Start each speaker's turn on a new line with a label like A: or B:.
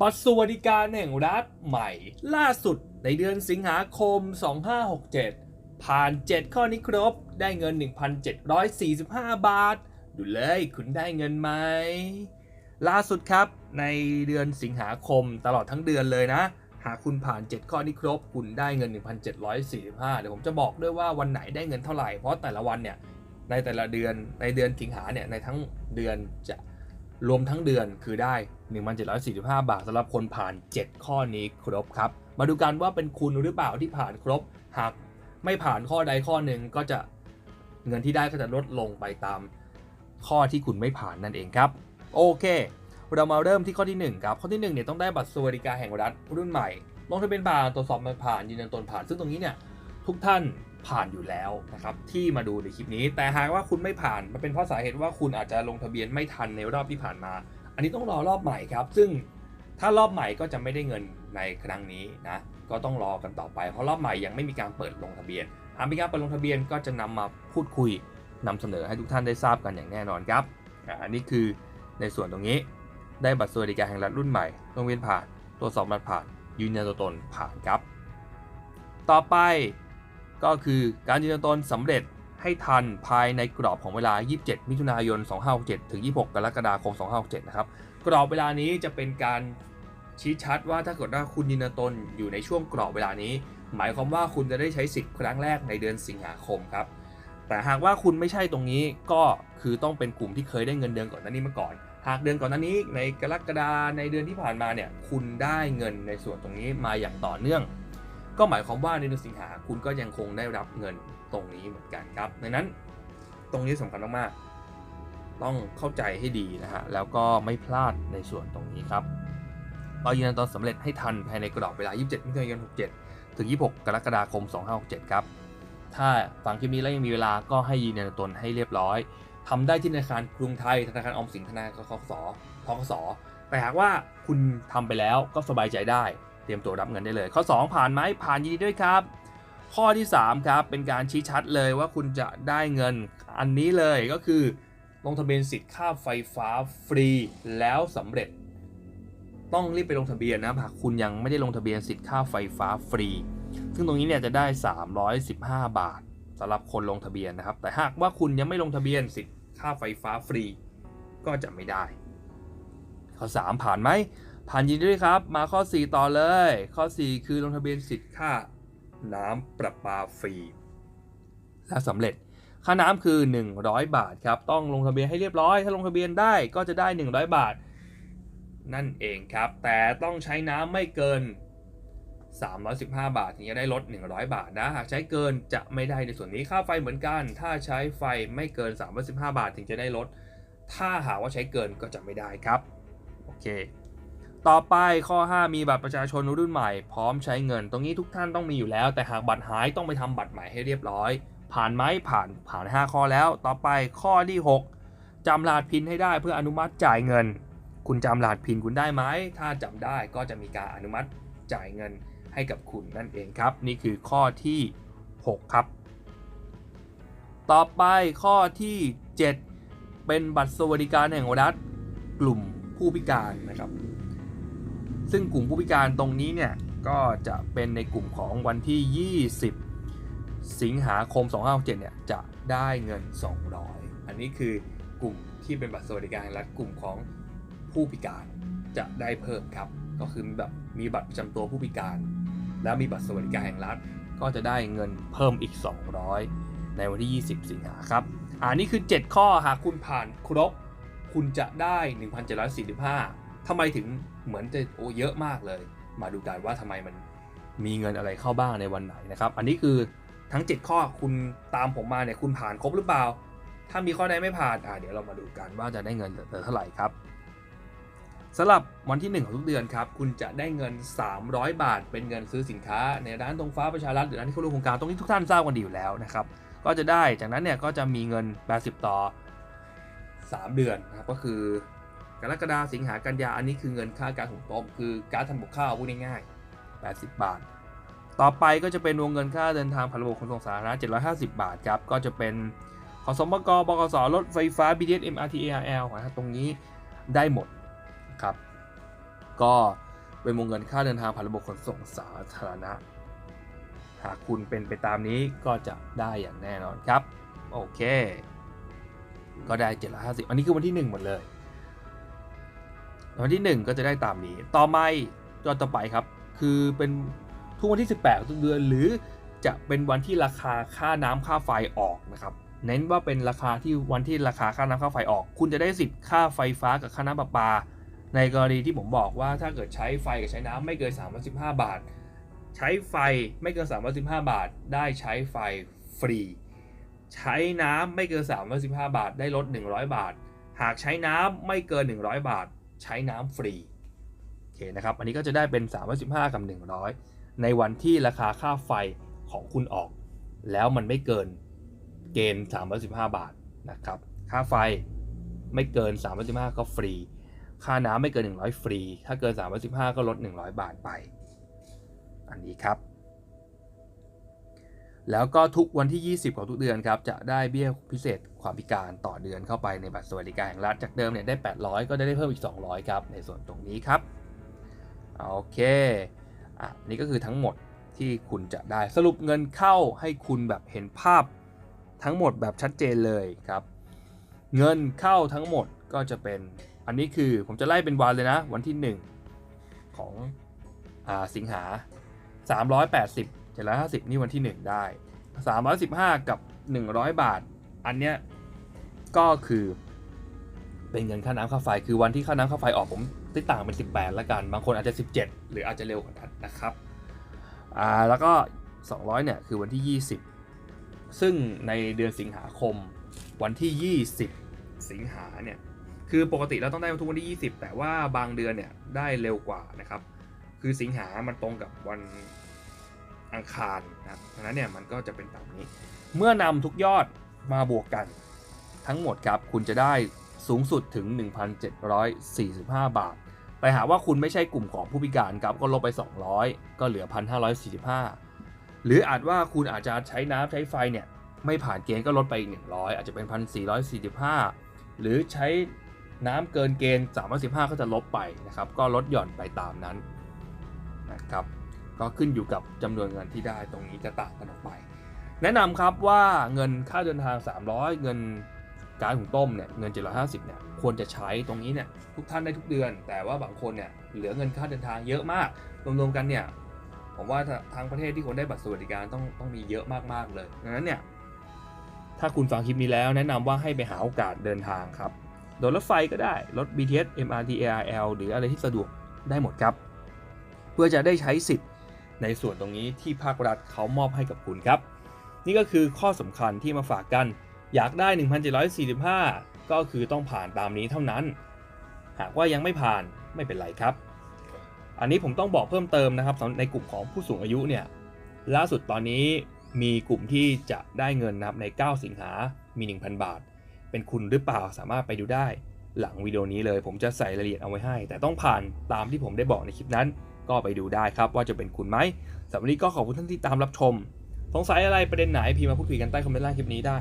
A: บัตรสวัสดิการแห่งรัฐใหม่ ล่าสุดในเดือนสิงหาคม 2567 ผ่าน 7 ข้อนี้ครบ ได้เงิน 1,745 บาท ดูเลยคุณได้เงินไหม ล่าสุดครับในเดือนสิงหาคมตลอดทั้งเดือนเลยนะ หากคุณผ่าน 7 ข้อนี้ครบ คุณได้เงิน 1,745 เดี๋ยวผมจะบอกด้วยว่าวันไหนได้เงินเท่าไหร่ เพราะแต่ละวันเนี่ยในแต่ละเดือนในเดือนสิงหาเนี่ยในทั้งเดือนจะ รวมทั้งเดือนคือได้ 1,745 บาทสำหรับคนผ่าน 7 ข้อนี้ครบครับ มาดูกันว่าเป็นคุณหรือเปล่าที่ผ่านครบ หากไม่ผ่านข้อใดข้อหนึ่งก็จะเงินที่ได้ก็จะลดลงไปตามข้อที่คุณไม่ผ่านนั่นเองครับ โอเค เรามาเริ่มที่ข้อที่ 1 ครับ ข้อที่ 1เนี่ยต้องได้บัตรสวัสดิการแห่งรัฐรุ่นใหม่ลงทะเบียนผ่านตรวจสอบผ่านยืนยันตนผ่านซึ่งตรงนี้เนี่ย ทุกท่านผ่านอยู่แล้วนะครับที่มาดูในคลิปนี้ แต่หากว่าคุณไม่ผ่านมันเป็นเพราะสาเหตุว่าคุณอาจจะลงทะเบียนไม่ทันในรอบที่ผ่านมา อันนี้ต้องรอรอบใหม่ครับ ซึ่งถ้ารอบใหม่ก็จะไม่ได้เงินในครั้งนี้นะก็ต้องรอกันต่อไป เพราะรอบใหม่ยังไม่มีการเปิดลงทะเบียนหากมีการเปิดลงทะเบียนก็จะนำมาพูดคุยนำเสนอให้ทุกท่านได้ทราบกันอย่างแน่นอนครับอันนี้คือในส่วนตรงนี้ได้บัตรสวัสดิการแห่งรัฐรุ่นใหม่ลงทะเบียนผ่านตรวจสอบบัตรผ่านยืนยันตัวตนผ่านครับ ต่อไป ก็คือการยืนยันตนสำเร็จให้ทันภายในกรอบของเวลา 27 มิถุนายน 2567 ถึง 26 กรกฎาคม 2567 นะครับ กรอบเวลานี้จะเป็นการชี้ชัดว่าถ้าเกิดว่าคุณยืนยันตนอยู่ในช่วงกรอบเวลานี้ หมายความว่าคุณจะได้ใช้สิทธิ์ครั้งแรกในเดือนสิงหาคมครับ แต่หากว่าคุณไม่ใช่ตรงนี้ก็คือต้องเป็นกลุ่มที่เคยได้เงินเดือนก่อนหน้านี้มาก่อน หากเดือนก่อนหน้านี้ในกรกฎาในเดือนที่ผ่านมาเนี่ยคุณได้เงินในส่วนตรงนี้มาอย่างต่อเนื่อง ก็หมายความว่าในเดือนสิงหาคุณก็ยังคงได้รับเงินตรงนี้เหมือนกันครับดังนั้นตรงนี้สำคัญมากๆต้องเข้าใจให้ดีนะฮะแล้วก็ไม่พลาดในส่วนตรงนี้ครับเรายืนยันตอนสำเร็จให้ทันภายในกรอบเวลา 27มิถุนายน 67 ถึง 26 กรกฎาคม 2567 ครับ ถ้าฟังคลิปนี้แล้วยังมีเวลาก็ให้ยืนยันตนให้เรียบร้อยทำได้ที่ธนาคารกรุงไทย ธนาคารออมสิน ธนาคารกสทกส แต่หากว่าคุณทำไปแล้วก็สบายใจได้ เตรียมตัวรับเงินได้เลย ข้อ 2 ผ่านไหมผ่านยินดีด้วยครับ ข้อที่ 3 ครับ เป็นการชี้ชัดเลยว่าคุณจะได้เงินอันนี้เลยก็คือ ลงทะเบียนสิทธิ์ค่าไฟฟ้าฟรีแล้วสำเร็จ ต้องรีบไปลงทะเบียนนะหากคุณยังไม่ได้ลงทะเบียนสิทธิ์ค่าไฟฟ้าฟรี ซึ่งตรงนี้เนี่ยจะได้ 315 บาทสำหรับคนลงทะเบียนนะครับ แต่หากว่าคุณยังไม่ลงทะเบียนสิทธิ์ค่าไฟฟ้าฟรี ก็จะไม่ได้ ข้อ 3 ผ่านไหม ผ่านยินดีด้วยครับ มาข้อ 4 ต่อเลย ข้อ 4 คือลงทะเบียนสิทธิ์ค่าน้ำประปาฟรีและสำเร็จ ค่าน้ำคือ 100 บาทครับ ต้องลงทะเบียนให้เรียบร้อย ถ้าลงทะเบียนได้ก็จะได้ 100 บาท นั่นเองครับ แต่ต้องใช้น้ำไม่เกิน 315 บาทถึงจะได้ลด 100 บาทนะ หากใช้เกินจะไม่ได้ในส่วนนี้ ค่าไฟเหมือนกัน ถ้าใช้ไฟไม่เกิน 315 บาทถึงจะได้ลด ถ้าหากว่าใช้เกินก็จะไม่ได้ครับ โอเค ต่อไปข้อ 5 มีบัตรประชาชนรุ่นใหม่พร้อมใช้เงิน ตรงนี้ทุกท่านต้องมีอยู่แล้ว แต่หากบัตรหายต้องไปทำบัตรใหม่ให้เรียบร้อย ผ่านไหมผ่านผ่าน 5 ข้อแล้ว ต่อไปข้อที่ 6จำรหัสพินให้ได้เพื่ออนุมัติจ่ายเงิน คุณจำรหัสพินคุณได้ไหมถ้าจำได้ก็จะมีการอนุมัติจ่ายเงินให้กับคุณนั่นเองครับ นี่คือข้อที่ 6 ครับ ต่อไปข้อที่ 7 เป็นบัตรสวัสดิการแห่งรัฐ กลุ่มผู้พิการนะครับ ซึ่งกลุ่มผู้พิการตรงนี้เนี่ยก็จะเป็นในกลุ่มของวันที่ 20 สิงหาคม 2567เนี่ยจะได้เงิน 200 อันนี้คือกลุ่มที่เป็นบัตรสวัสดิการแห่งรัฐกลุ่มของผู้พิการจะได้เพิ่มครับ ก็คือแบบมีบัตรประจำตัวผู้พิการ แล้วมีบัตรสวัสดิการแห่งรัฐ ก็จะได้เงินเพิ่มอีก 200 ในวันที่ 20 สิงหาครับอ่านี่คือ 7 ข้อหากคุณผ่านครบ คุณจะได้ 1,745 ทำไมถึงเหมือนจะโอ้เยอะมากเลย มาดูกันว่าทำไมมันมีเงินอะไรเข้าบ้างในวันไหนนะครับ อันนี้คือทั้ง 7 ข้อคุณตามผมมาเนี่ยคุณผ่านครบหรือเปล่า ถ้ามีข้อใดไม่ผ่านอ่าเดี๋ยวเรามาดูกันว่าจะได้เงินเหลือเท่าไหร่ครับสำหรับวันที่ 1 ของทุกเดือนครับ คุณจะได้เงิน 300 บาท เป็นเงินซื้อสินค้า ในร้านตรงฟ้าประชารัฐหรือร้านที่เขาร่วมโครงการตรงนี้ทุกท่านทราบกันดีอยู่แล้วนะครับ ก็จะได้จากนั้นเนี่ยก็จะมีเงิน 80 ต่อ 3 เดือนนะครับก็คือ กรกฎาสิงหากันยาอันนี้คือเงินค่าการหุงต้มคือการทำกับข้าวพูดง่ายๆ80 บาท ต่อไปก็จะเป็นวงเงินค่าเดินทางผ่านระบบขนส่งสาธารณะ750 บาทครับก็จะเป็นขอสมกบกสรถไฟฟ้า BTS MRT ARL นะครับตรงนี้ได้หมดครับก็เป็นวงเงินค่าเดินทางผ่านระบบขนส่งสาธารณะ หากคุณเป็นไปตามนี้ก็จะได้อย่างแน่นอนครับ โอเค ก็ได้ 750 อันนี้คือวันที่ 1 หมดเลย วันที่ 1 ก็จะได้ตามนี้ ต่อไปก็ต่อไปครับ คือเป็นทุกวันที่ 18ทุกเดือนหรือจะเป็นวันที่ราคาค่าน้ำค่าไฟออกนะครับ เน้นว่าเป็นราคาที่วันที่ราคาค่าน้ำค่าไฟออก คุณจะได้สิทธิ์ค่าไฟฟ้ากับค่าน้ำประปา ในกรณีที่ผมบอกว่าถ้าเกิดใช้ไฟกับใช้น้ำไม่เกิน315 บาท ใช้ไฟไม่เกิน315 บาท ได้ใช้ไฟฟรี ใช้น้ำไม่เกิน315 บาท ได้ลด 100 บาท หากใช้น้ำไม่เกิน 100 บาท ใช้น้ำฟรีโอเคนะครับอันนี้ก็จะได้เป็น 315 กับ 100 ในวันที่ราคาค่าไฟของคุณออก แล้วมันไม่เกินเกณฑ์315 บาทนะครับค่าไฟไม่เกิน 315 ก็ฟรี ค่าน้ำไม่เกิน 100 ฟรี ถ้าเกิน 315 ก็ลด 100 บาทไป อันนี้ครับ แล้วก็ทุกวันที่ 20 ของทุกเดือนครับจะได้เบี้ยพิเศษความพิการต่อเดือนเข้าไปในบัตรสวัสดิการแห่งรัฐจากเดิมเนี่ยได้ 800 ก็ได้เพิ่มอีก 200 ครับ ในส่วนตรงนี้ครับ โอเคอะนี่ก็คือทั้งหมดที่คุณจะได้สรุปเงินเข้าให้คุณแบบเห็นภาพทั้งหมดแบบชัดเจนเลยครับ เงินเข้าทั้งหมดก็จะเป็นอันนี้คือผมจะไล่เป็นวันเลยนะ วันที่ 1 ของอาสิงหา 380 750 นี่วันที่ 1 ได้ 315 กับ 100 บาท อันเนี้ยก็คือเป็นเงินค่าน้ำค่าไฟ คือวันที่ค่าน้ำค่าไฟออกผมติดต่างเป็น 18 แล้วกัน บางคนอาจจะ 17 หรืออาจจะเร็วกว่านั้นนะครับ อ่า แล้วก็ 200 เนี่ย คือวันที่ 20 ซึ่งในเดือนสิงหาคม วันที่ 20 สิงหาเนี่ย คือปกติเราต้องได้ทุกวันที่ 20 แต่ว่าบางเดือนเนี่ยได้เร็วกว่านะครับ คือสิงหามันตรงกับวัน อังคารนะครับดังนั้นเนี่ยมันก็จะเป็นตามนี้ เมื่อนำทุกยอดมาบวกกันทั้งหมดครับคุณจะได้สูงสุดถึง 1,745 บาท แต่หากว่าคุณไม่ใช่กลุ่มของผู้พิการครับก็ลบไป 200 ก็เหลือ 1,545 หรืออาจว่าคุณอาจจะใช้น้ำใช้ไฟเนี่ยไม่ผ่านเกณฑ์ก็ลดไปอีก 100 อาจจะเป็น 1,445 หรือใช้น้ำเกินเกณฑ์315 ก็จะลบไปนะครับ ก็ลดหย่อนไปตามนั้นนะครับ ก็ขึ้นอยู่กับจำนวนเงินที่ได้ตรงนี้จะต่างกันออกไป แนะนำครับว่าเงินค่าเดินทาง 300 เงินการหุงต้มเนี่ยเงิน 750เนี่ยควรจะใช้ตรงนี้เนี่ยทุกท่านได้ทุกเดือน แต่ว่าบางคนเนี่ยเหลือเงินค่าเดินทางเยอะมากรวมๆกันเนี่ยผมว่าทางประเทศที่คนได้บัตรสวัสดิการต้องต้องมีเยอะมากๆเลยดังนั้นเนี่ยถ้าคุณฟังคลิปนี้แล้วแนะนำว่าให้ไปหาโอกาสเดินทางครับโดยรถไฟก็ได้ รถ BTS MRT ARL หรืออะไรที่สะดวกได้หมดครับ เพื่อจะได้ใช้สิทธิ์ ในส่วนตรงนี้ที่ภาครัฐเขามอบให้กับคุณครับ นี่ก็คือข้อสำคัญที่มาฝากกัน อยากได้ 1,745 ก็คือต้องผ่านตามนี้เท่านั้น หากว่ายังไม่ผ่านไม่เป็นไรครับ อันนี้ผมต้องบอกเพิ่มเติมนะครับสำหรับในกลุ่มของผู้สูงอายุเนี่ยล่าสุดตอนนี้มีกลุ่มที่จะได้เงินนะครับใน 9 สิงหา มี 1,000 บาท เป็นคุณหรือเปล่าสามารถไปดูได้หลังวิดีโอนี้เลย ผมจะใส่รายละเอียดเอาไว้ให้ แต่ต้องผ่านตามที่ผมได้บอกในคลิปนั้น ก็ไปดูได้ครับว่าจะเป็นคุณไหมสำหรับวันนี้ก็ขอบคุณท่านที่ตามรับชม สงสัยอะไรประเด็นไหนพิมพ์มาพูดคุยกันใต้คอมเมนต์ล่างคลิปนี้ได้